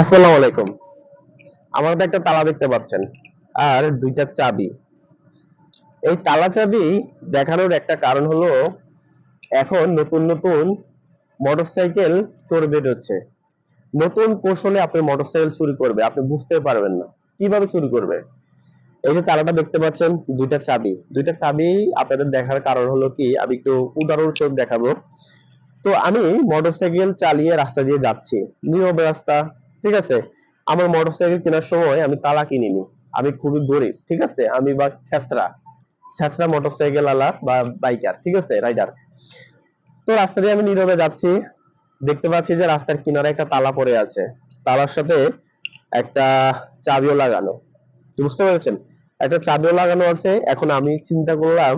আসসালামু আলাইকুম। আমার হাতে একটা তালা দেখতে পাচ্ছেন, আর দুইটা চাবি। এই তালা চাবি দেখানোর একটা কারণ হলো, এখন নতুন নতুন মোটরসাইকেল চোর বের হচ্ছে। নতুন কৌশলে আপনি মোটরসাইকেল চুরি করবে, আপনি বুঝতে পারবেন না। কীভাবে চুরি করবে? এই যে তালাটা দেখতে পাচ্ছেন, দুইটা চাবি। দুইটা চাবি আপনাদের দেখার কারণ হলো কি? আমি একটু উদাহরণস্বরূপ দেখাবো। তো আমি মোটরসাইকেল চালিয়ে রাস্তা দিয়ে যাচ্ছি। নীরব রাস্তা ঠিক আছে? আমার মোটরসাইকেল কেনার সময় আমি তালা কিনিনি আমি খুবই গরিব, ঠিক আছে? আমি বা ছেসরা ছেসরা মোটরসাইকেল আলা বা বাইকার ঠিক আছে? রাইডার তো রাস্তা দিয়ে আমি নীরবে যাচ্ছি। দেখতে পাচ্ছি যে রাস্তার কিনারে একটা তালা পড়ে আছে। তালার সাথে একটা চাবিও লাগানো। বুঝতে পেরেছেন? একটা চাবিও লাগানো আছে। এখন আমি চিন্তা করলাম,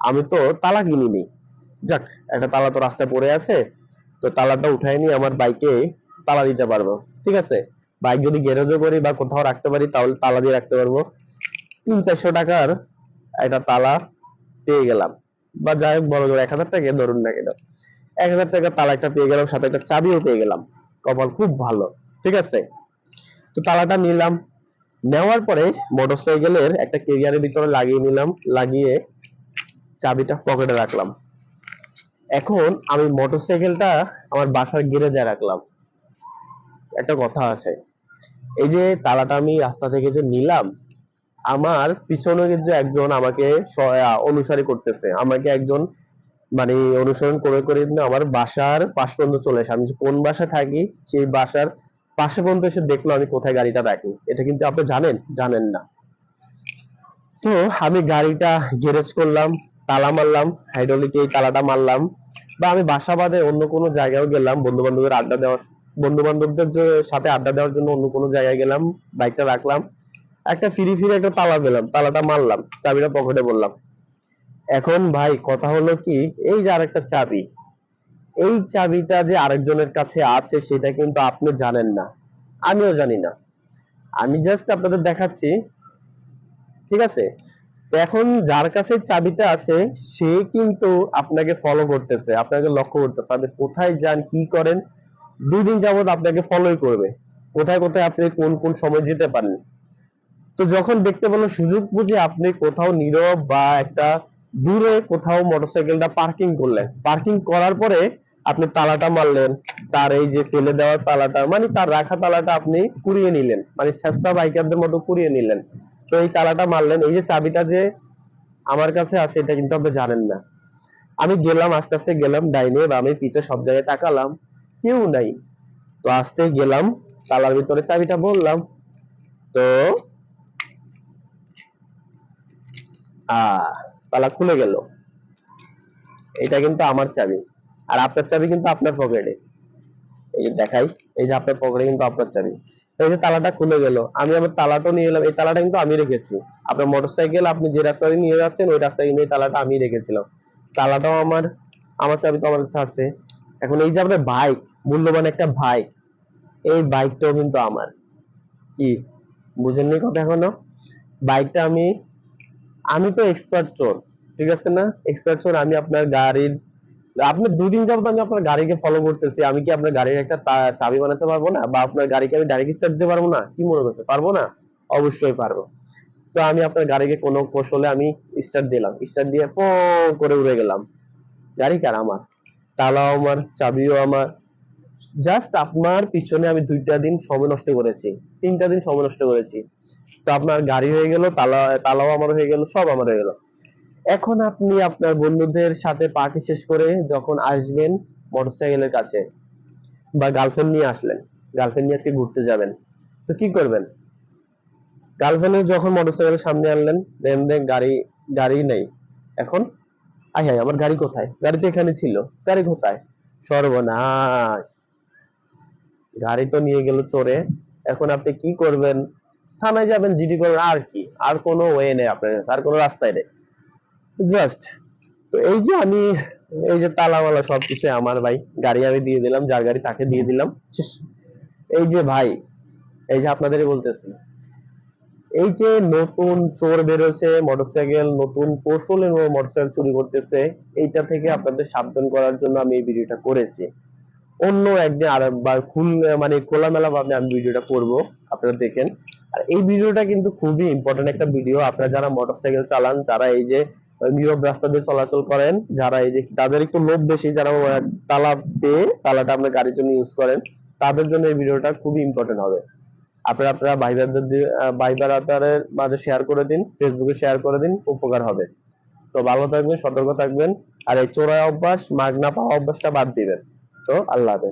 আমি তো তালা কিনিনি যাক, একটা তালা তো রাস্তায় পড়ে আছে। তো তালাটা উঠাই নিয়ে আমার বাইকে তালা দিতে পারব। ঠিক আছে? বাইক যদি গ্যারেজে করি বা কোথাও রাখতে পারি, তাহলে তালা দিয়ে রাখতে পারব। তিন চারশো টাকার একটা তালা পেয়ে গেলাম। বা যাই হোক, বড় এক হাজার টাকা, ধরুন না কেন। এক হাজার টাকার তালা একটা পেয়ে গেলাম, সাথে একটা চাবিও পেয়ে গেলাম। কপাল খুব ভালো, ঠিক আছে? তো তালাটা নিলাম। নেওয়ার পরে মোটরসাইকেলের একটা কেরিয়ারের ভিতরে লাগিয়ে নিলাম, লাগিয়ে চাবিটা পকেটে রাখলাম। এখন আমি মোটরসাইকেলটা আমার বাসার গ্যারেজে রাখলাম। একটা কথা আছে। এই যে তালাটা আমি রাস্তা থেকে যে নিলাম, আমার পিছনে কিন্তু একজন আমাকে অনুসারী করতেছে। আমাকে একজন মানে অনুসরণ করে করে আমার বাসার পাশ পর্যন্ত চলে আসে। আমি কোন বাসা থাকি, সেই বাসার পাশে পর্যন্ত এসে দেখল আমি কোথায় গাড়িটা রাখি। এটা কিন্তু আপনি জানেন? জানেন না। তো আমি গাড়িটা গ্যারেজ করলাম, তালা মারলাম হাইড্রোলিকে এই তালাটা মারলাম, বা আমি বাসা বাদে অন্য কোনো জায়গায় গেলাম বন্ধু বান্ধবের আড্ডা দেওয়ার বন্ধু বান্ধবদের সাথে আড্ডা দেওয়ার জন্য অন্য কোনো জায়গায় গেলাম, বাইকটা রাখলাম, একটা ফিরি ফিরে একটা তালা পেলাম, তালাটা মারলাম, চাবিটা পকেটে বললাম। এখন ভাই, কথা হলো কি, এই যে আরেকটা চাবি, এই চাবিটা যে আরেকজনের কাছে আছে, সেটা কিন্তু আপনি জানেন না, আমিও জানি না। আমি জাস্ট আপনাদের দেখাচ্ছি, ঠিক আছে? এখন যার কাছে চাবিটা আছে, সে কিন্তু আপনাকে ফলো করতেছে, আপনাকে লক্ষ্য করতেছে, আপনি কোথায় যান, কি করেন দুই দিন যাবত আপনাকে ফলোই করবে। কোথায় কোথায় আপনি কোন কোন সময় যেতে পারেন। তো যখন দেখতে পেল সুযোগ বুঝে আপনি কোথাও নীরব বা একটা দূরে কোথাও মোটরসাইকেলটা পার্কিং করলেন। পার্কিং করার পরে আপনি তালাটা মারলেন, তার এই যে ফেলে দেওয়ার তালাটা মানে তার রাখা তালাটা আপনি কুড়িয়ে নিলেন মানে শেষরা বাইকারদের মতো কুড়িয়ে নিলেন। তো এই তালাটা মারলেন, এই যে চাবিটা যে আমার কাছে আছে, এটা কিন্তু আপনি জানেন না। আমি গেলাম, আস্তে আস্তে গেলাম, ডাইনে বামে, পিছে সব জায়গায় তাকালাম। কেউ নাই। তো আস্তে গেলাম, তালার ভিতরে চাবিটা বললাম। তো তালা খুলে গেল। এটা কিন্তু আমার চাবি। আর আপনার চাবি কিন্তু আপনার পকেটে। এই যে দেখাই, এই যে আপনার পকেটে কিন্তু আপনার চাবি। এই যে তালাটা খুলে গেল। আমি আমার তালাটা নিয়ে এলাম, এই তালাটা কিন্তু আমি রেখেছি। আপনার মোটরসাইকেল, আপনি যে রাস্তা নিয়ে যাচ্ছেন, ওই রাস্তায় কিন্তু এই তালাটা আমি রেখেছিলাম। তালাটাও আমার আমার চাবি তো আমার কাছে আছে। এখন এই যে আপনার বাইক মূল্যবান একটা বাইক এই বাইকটাও কিন্তু আমার। কি? বুঝেননি কথা এখনও? বাইকটা আমি আমি তো এক্সপার্ট চোর, ঠিক আছে না? এক্সপার্ট চোর, আমি আপনার গাড়ির, আপনি দুদিন যাবত আমি আপনার গাড়িকে ফলো করতেছি, আমি কি আপনার গাড়ির একটা চাবি বানাতে পারব না? বা আপনার গাড়িকে আমি ডাইরেক্ট স্টার্ট দিতে পারব না? কি মনে করতে পারব না? অবশ্যই পারব। তো আমি আপনার গাড়িকে কোনো কৌশলে আমি স্টার্ট দিলাম। স্টার্ট দিয়ে পো করে উড়ে গেলাম। গাড়ি কার? আমার। তালাও আমার, চাবিও আমার। জাস্ট আপনার পিছনে আমি দুইটা দিন সময় নষ্ট করেছি, তিনটা দিন সময় নষ্ট করেছি। তো আপনার গাড়ি হয়ে গেল, তালা, তালাও আমার হয়ে গেল, সব আমার হয়ে গেল। এখন আপনি আপনার বন্ধুদের সাথে পার্টি শেষ করে যখন আসবেন মোটরসাইকেলের কাছে বা গার্লফ্রেন্ড নিয়ে আসলেন গার্লফ্রেন্ড নিয়ে আজকে ঘুরতে যাবেন, তো কি করবেন? গার্লফ্রেন্ড যখন মোটরসাইকেলের সামনে আনলেন দেন গাড়ি গাড়ি নেই। এখন আই হাই আমার গাড়ি কোথায়? গাড়ি তো এখানে ছিল। গাড়ি কোথায়? সর্বনাশ। গাড়ি তো নিয়ে গেল চোরে। এখন আপনি কি করবেন? থানায় যাবেন, জিডি করবেন, আর কি? আর কোনো ওয়ে নেই আপনার আর কোনো রাস্তায় নেই। জাস্ট, তো এই যে আমি, এই যে তালাওয়ালা সবকিছু আমার ভাই, গাড়ি আমি দিয়ে দিলাম, যার গাড়ি তাকে দিয়ে দিলাম। এই যে ভাই, এই যে আপনাদেরই বলতেছি এই যে নতুন চোর বেরোছে মোটরসাইকেল নতুন কৌশলে মোটরসাইকেল চুরি করতেছে, এইটা থেকে আপনাদের সাবধান করার জন্য আমি এই ভিডিওটা করেছি। অন্য একদিন আরেকবার খুল মানে খোলামেলা ভাবে আমি ভিডিওটা করব, আপনারা দেখেন। আর এই ভিডিওটা কিন্তু খুবই ইম্পর্টেন্ট একটা ভিডিও আপনারা যারা মোটরসাইকেল চালান, যারা এই যে নীরব রাস্তা দিয়ে চলাচল করেন, যারা এই যে, তাদের একটু লোভ বেশি, যারা তালা পেয়ে তালাটা আপনার গাড়ির জন্য ইউজ করেন, তাদের জন্য এই ভিডিওটা খুবই ইম্পর্টেন্ট হবে। আপনারা আপনারা ভাই বোনদের দিয়ে আহ, ভাই ব্রাদারের মাঝে শেয়ার করে দিন ফেসবুকে শেয়ার করে দিন উপকার হবে। তো ভালো থাকবেন সতর্ক থাকবেন আর এই চোরা অভ্যাস মাগনা পাওয়া অভ্যাসটা বাদ দিবেন। তো আল্লাহ হাফেজ।